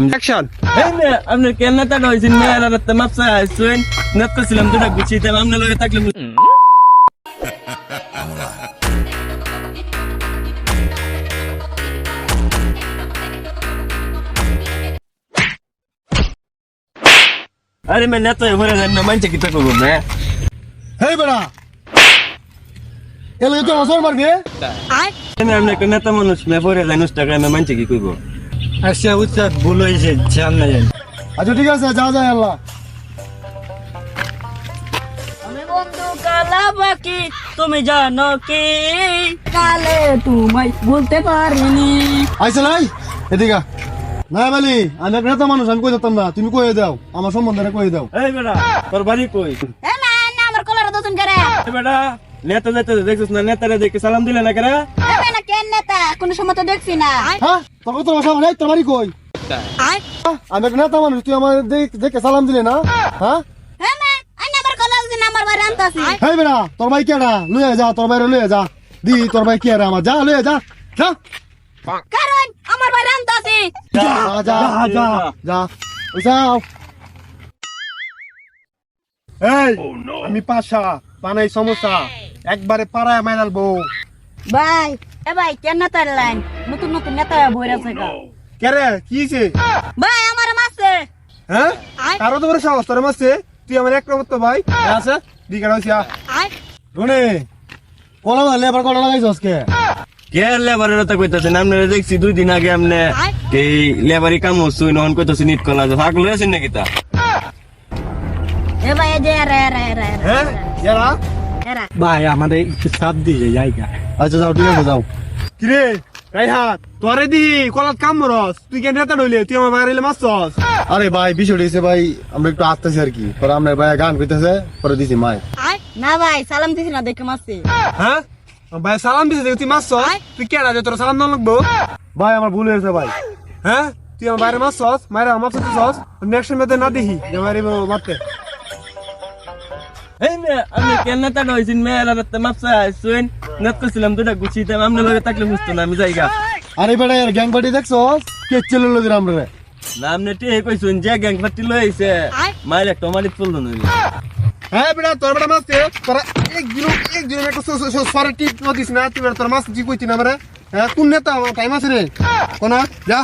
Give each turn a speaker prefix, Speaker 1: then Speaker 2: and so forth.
Speaker 1: আমি অ্যাকশন
Speaker 2: এই মেয়ে আপনার কেন নেতাটা হয়েছেন মেয়েরা রাতে মাপসা আসছেন নেত করছিলাম দুটা গুছিয়ে আপনার লগে থাকলে আরে মেয়ে নেতা ভরে যান না মানছে কি তো করব মেয়ে
Speaker 1: হেই বেড়া এলে তো অসর মারবে
Speaker 2: আমি আপনি একটা নেতা মানুষ মেয়ে ভরে যান ইনস্টাগ্রামে মানছে কি করব
Speaker 3: আচ্ছা উচ্চার ভুল হয়েছে জান না জানি
Speaker 1: আচ্ছা ঠিক আছে যা যা আল্লাহ।
Speaker 4: আমি বন্ধু কালা বাকি তুমি জানো কি? কালে তোমায় বলতে পারিনি।
Speaker 1: আইসে নাই? এদিকে। না বলি আমি এক নেতা মানুষ আমি কই যেতাম না? তুমি কয়ে দাও আমার সম্বন্ধে কয়ে দাও।
Speaker 2: এই বেটা তোর বাড়ি কই?
Speaker 4: এ না না আমার কলার দোতন করে
Speaker 2: এই বেটা নেতা নেতা দেখছিস না? নেতারে দেখে সালাম দিলে না কেরা
Speaker 4: না কেন নেতা? কোনো সময় তো দেখছি না।
Speaker 1: হ্যাঁ? তোকে তো বাসা নাই তোর বাড়ি কই? হ্যাঁ? আমি এক নেতা মানুষ তুই আমার দেখে সালাম দিলে না? হ্যাঁ?
Speaker 4: হ্যাঁ মা আমি আমার কলার দিন আমার বাড়ি আনতাছি।
Speaker 1: হেই বেড়া তোর ভাই কেডা লুয়ে যা তোর বাইরে লুয়ে যা। দি তোর ভাই কে আমার? যা লুয়ে যা। যা।
Speaker 4: কারণ আমার বাড়ি আনতাছি।
Speaker 1: যা যা যা যা। যাও। এই আমি পাশা পানাই সমস্যা। একবারে পাড়ায় মাইনাল বউ।
Speaker 4: ভাই এ ভাই কেন নেতার লাইন? নতুন নতুন নেতা বইরা থাকা
Speaker 1: কেরে কি হইছে?
Speaker 4: ভাই আমার মাসে
Speaker 1: হ্যাঁ। কারও তো বড় সাহস তোর মাসে তুই আমার এক নম্বর তো ভাই। আছে? দিকে রইছিয়া
Speaker 4: আয়।
Speaker 1: রুনে কলা না লেবার কলা লাগাইছস কে
Speaker 2: কে লেবারের কথা কইতাছেন আপনারা দেখছি দুই দিন আগে
Speaker 4: আয়।
Speaker 2: এই লেবারি কাম হচ্ছে নহন কইতাছেন নিট কলা। থাকল আছেন নাকি তা
Speaker 4: এ ভাই যে এরা এরা এরা এরা
Speaker 1: হ্যাঁ? যারা?
Speaker 3: ভাই আমাদের একটু সাপ দিয়ে জায়গা।
Speaker 1: আচ্ছা যাও ঠিক আছে যাও। কিরে রাইহাত তোরে দি কলাত কাম মরস। তুই কেন নেতা হইলে তুই আমার বাইরে মারছস? আরে ভাই হইছে ভাই আমরা একটু আসতেছি আর কি। পরে আমরা ভাই গান কইতেছে পরে দিছি মাই
Speaker 4: না ভাই সালাম দিছি না দেখে মাসে
Speaker 1: হ্যাঁ? ভাই সালাম দিছে তুই মারছস? তুই কেডা যে তোর সালাম না লাগবো? ভাই আমার ভুল হয়েছে ভাই। হ্যাঁ? তুই আমার বাইরে মারছস? মাইরা আমার মারছস নেক্সট মেতে না দেখি যে মারি মারতে
Speaker 2: এই মেয়ে আপনি কেন নেতাটা হয়েছেন মেয়েরা রাতে মাপসা আসছেন নেত করছিলাম দুটা গুছিয়ে আপনার লগে থাকলে বুঝতো না আমি যাইগা
Speaker 1: আরে বেটা এর গ্যাং পার্টি দেখছস কে চলে লদি আমরা রে
Speaker 2: না আপনি টিয়ে কইছেন যে গ্যাং পার্টি লই আইছে মাইল একটা মালিক চলতো না
Speaker 1: হ্যাঁ বেটা তোর বেটা মারতে তোরা এক দিন এক দিন একটা সরে টিপ নদিস না তুই তোর মাছ জি কইতি না আমারে হ্যাঁ কোন নেতা টাইম আছে রে কোনা যা